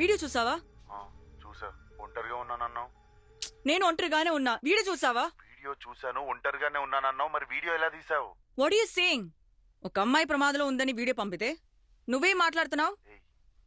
Video చూసావా? చూసా. ఒంటరిగా ఉన్నానన్నావు? నేను ఒంటరిగానే ఉన్నా. వీడియో చూసావా? వీడియో చూశాను ఒంటరిగానే ఉన్నానన్నావు. మరి వీడియో ఎలా తీసావు వాట్ యూ సేయింగ్ ఒక అమ్మాయి ప్రమాదంలో ఉందని వీడియో పంపితే నువ్వేం మాట్లాడుతున్నావు?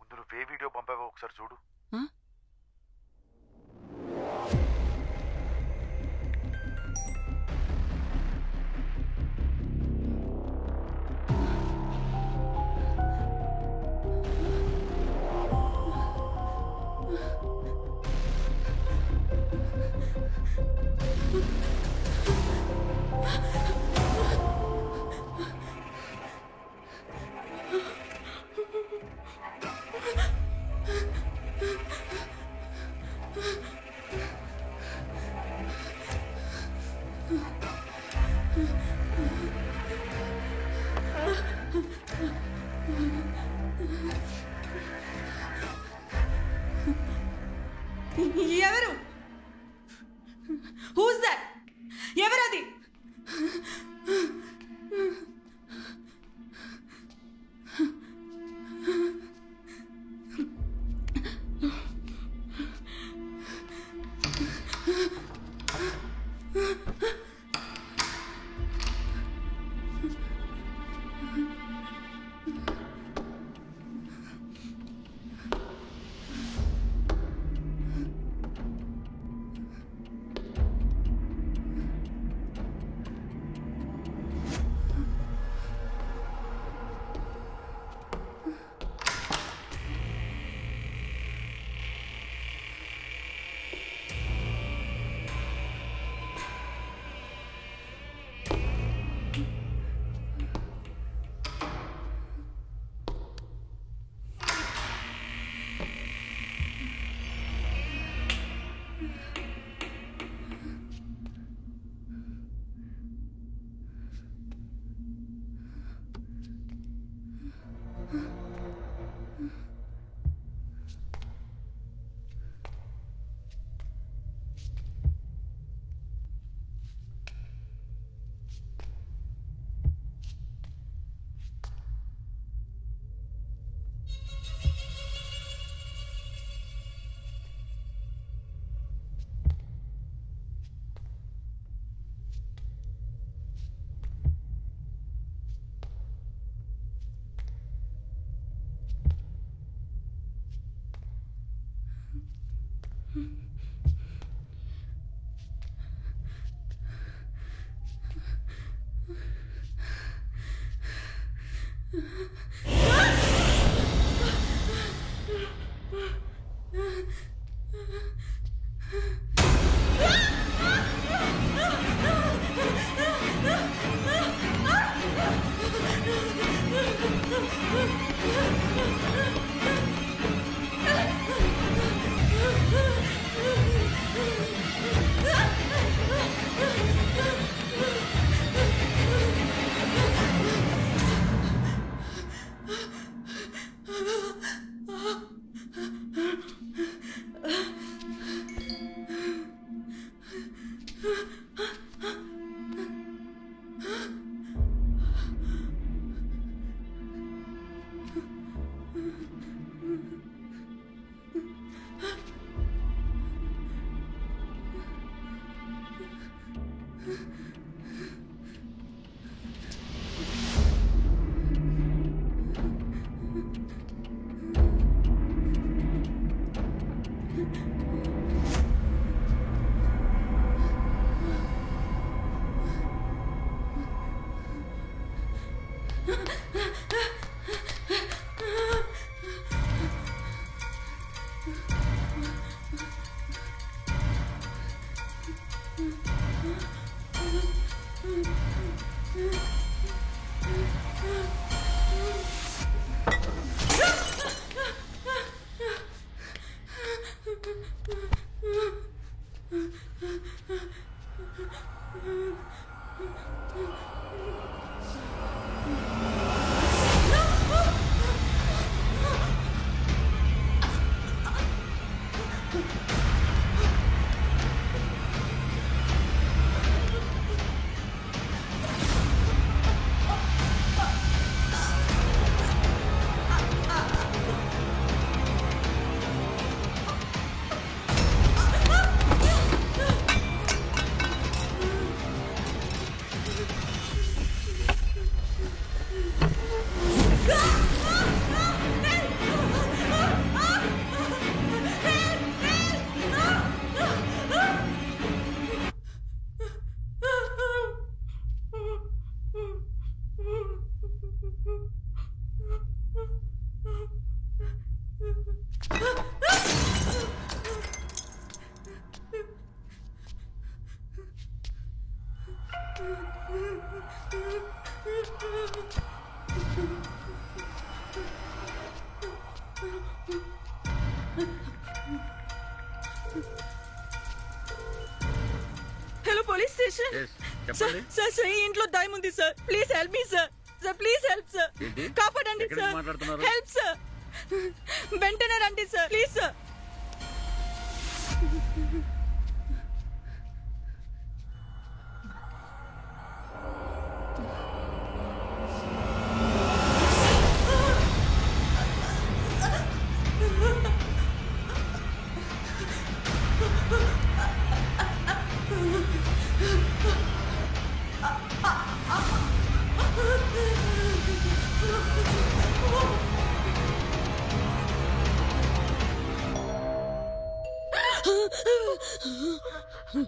ముందు నువ్వే వీడియో పంపావో? ఒకసారి చూడు. Mm-hmm. Hello police station Yes, sir చెప్పండి. సార్ సార్ ఈ ఇంట్లో దయం ఉంది sir please help me sir sir please help sir ఏంటి? కాపాడండి ఎక్కడి నుంచి సార్ మాట్లాడుతున్నారు? హెల్ప్ సార్ వెంటనే రండి sir please sir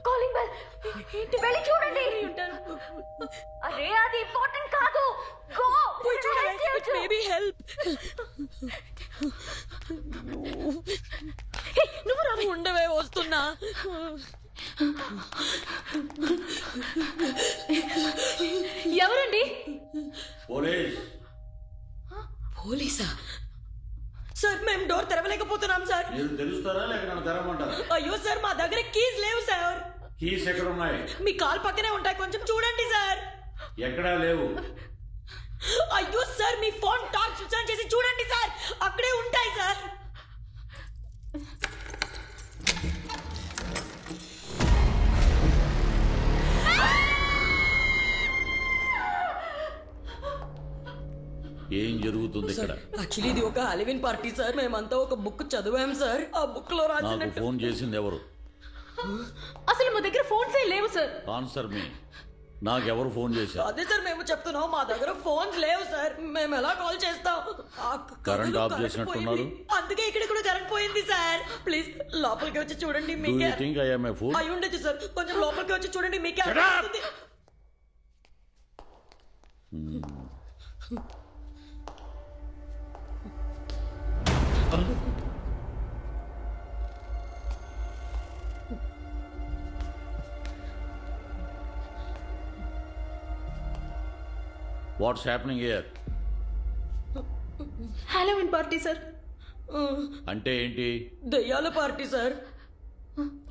calling bell ఏంటి వెళ్ళి చూడండి. అరే అది ఇంపార్టెంట్ కాదు. గో పోయి చూడండి ఇట్ మే బి హెల్ప్ నువ్వు రా. ఉండవే వస్తున్నా. ఎవరండి? పోలీస్. పోలీసా? సార్ మేము డోర్ తెరవలేకపోతున్నాం సార్ మీరు తెలుస్తారా లేక నన్ను తెరవమంటారా? అయ్యో సార్ మా దగ్గర కీస్ లేవు సార్ కీస్ ఎక్కడ ఉన్నాయి మీ కాల్ పక్కనే ఉంటాయి కొంచెం చూడండి సార్ ఎక్కడా లేవు? అయ్యో సార్ మీ ఫోన్ టార్చ్ స్విచ్ ఆన్ చేసి చూడండి సార్ అక్కడే ఉంటాయి సార్ జరుగుతుంది ఇక్కడ. యాక్చువల్లీ ఇది ఒక హాలివిన్ పార్టీ సార్ మేమంతా ఒక బుక్ చదివాం సార్ ఆ బుక్లో నాకు రాసినట్టు ఫోన్ చేసింది ఎవరు? అసలు మా దగ్గర ఫోన్స్ ఏ లేవు సార్ ఆన్సర్ మీ నాకెవరు ఫోన్ చేశారు? అదే సార్ మేము చెప్తున్నాం. మా దగ్గర ఫోన్స్ లేవు సార్ మేము ఎలా కాల్ చేస్తాం? ఆ క- కరెంట్ కరెంట్ ఆఫ్ చేసినట్టున్నారు? పోయింది. అందుకే ఇక్కడ కూడా కరెంట్ పోయింది సార్ ప్లీజ్ లోపలికి వచ్చి చూడండి డూ మీకే you think I am a fool అయి ఉండొచ్చు సార్ కొంచెం లోపలికి వచ్చి చూడండి మీకే Shut అర్థమవుతుంది. What's happening here Halloween party sir అంటే ఏంటి? దెయ్యాల పార్టీ సార్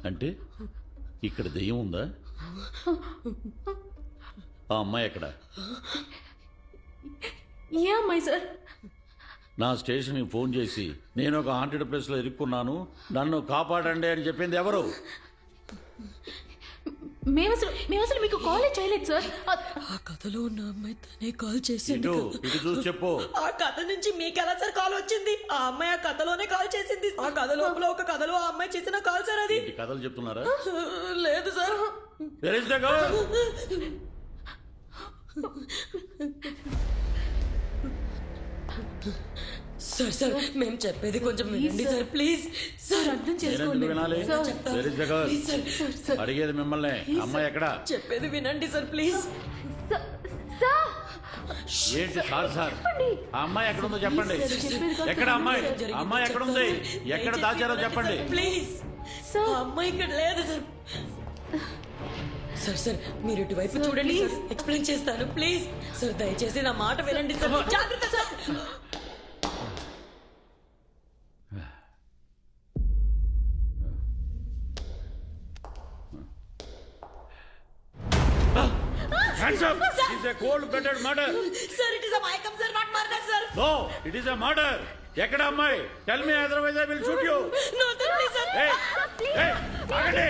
అంటే ఇక్కడ దెయ్యం ఉందా? ఆ అమ్మాయి ఎక్కడ? ఏ అమ్మాయి సార్ నా స్టేషన్కి ఫోన్ చేసి నేను ఒక హాంటెడ్ ప్లేస్లో ఇరుక్కున్నాను నన్ను కాపాడండి అని చెప్పింది ఎవరు? మేము అసలు మేము అసలు మీకు కాలే చేయలేదు సార్ ఆ కథలో ఉన్న అమ్మాయి తనే కాల్ చేసింది ఇటు చూసి చెప్పు. ఆ కథ నుంచి మీకు ఎలా సార్ కాల్ వచ్చింది? ఆ అమ్మాయి ఆ కథలోనే కాల్ చేసింది. ఆ కథ లోపల ఒక కథలో ఆ అమ్మాయి చేసిన కాల్ సార్ అది. ఏంటి కథలు చెప్తున్నారా? లేదు sir Where is the girl? Sir sir మేము చెప్పేది కొంచెం వినండి సార్. ప్లీజ్. సార్ అర్థం చేసుకోండి. వినాలి? అడిగేది మిమ్మల్ని. అమ్మాయి ఎక్కడ? చెప్పేది వినండి సార్ ప్లీజ్. ఏంటి సార్ సార్ ఆ అమ్మాయి ఎక్కడ ఉందో చెప్పండి. ఎక్కడ అమ్మాయి? అమ్మాయి ఎక్కడ ఉంది? ఎక్కడ దాచారో చెప్పండి ప్లీజ్. అమ్మాయి ఇక్కడ లేదు సార్. సార్ సార్ మీరు ఇటువైపు చూడండి ఎక్స్ప్లెయిన్ చేస్తాను. ప్లీజ్. సార్ దయచేసి నా మాట వినండి సార్. జాగ్రత్త sir. It is a cold-blooded murder. Sir it is a మైకమ్ sir not murder sir No, it is a murder. ఎక్కడ అమ్మాయి? Tell me otherwise I will shoot you no sir please sir ఏయ్ ఏయ్ ఆగండి.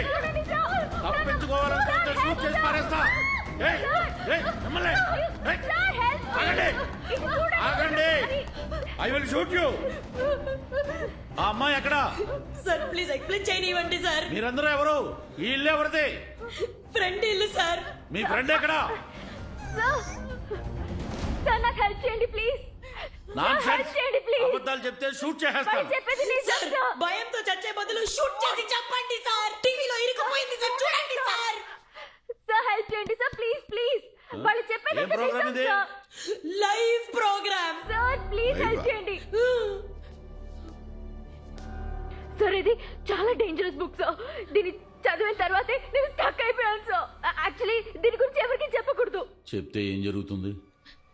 తప్పించుకోవాలనుకుంటే shoot చేసి పారేస్తా. ఏయ్ ఏయ్ మిమ్మల్ని ఏయ్, ఆగండి. ఆగండి. ఐ విల్ షూట్ యూ ఆ అమ్మాయి ఎక్కడ? సార్ ప్లీజ్ ఎక్స్ప్లెయిన్ చేయనివ్వండి సార్ మీరందరూ ఎవరు? ఈ ఇల్లు ఎవరిది? ఫ్రెండ్ ఇల్లు సార్ మీ ఫ్రెండ్ ఎక్కడ? సార్ సార్ నాకు హెల్ప్ చేయండి ప్లీజ్ నాన్ హెల్ప్ చేయండి ప్లీజ్ అబద్ధాలు చెప్తే షూట్ చేసేస్తాను. చెప్పేది నిజం సార్ సార్ భయంతో చచ్చే బదులు షూట్ చేసి చెప్పండి సార్ టీవీలో ఇరుక్కుపోయింది సార్ చూడండి సార్ చెప్తే ఏం జరుగుతుంది?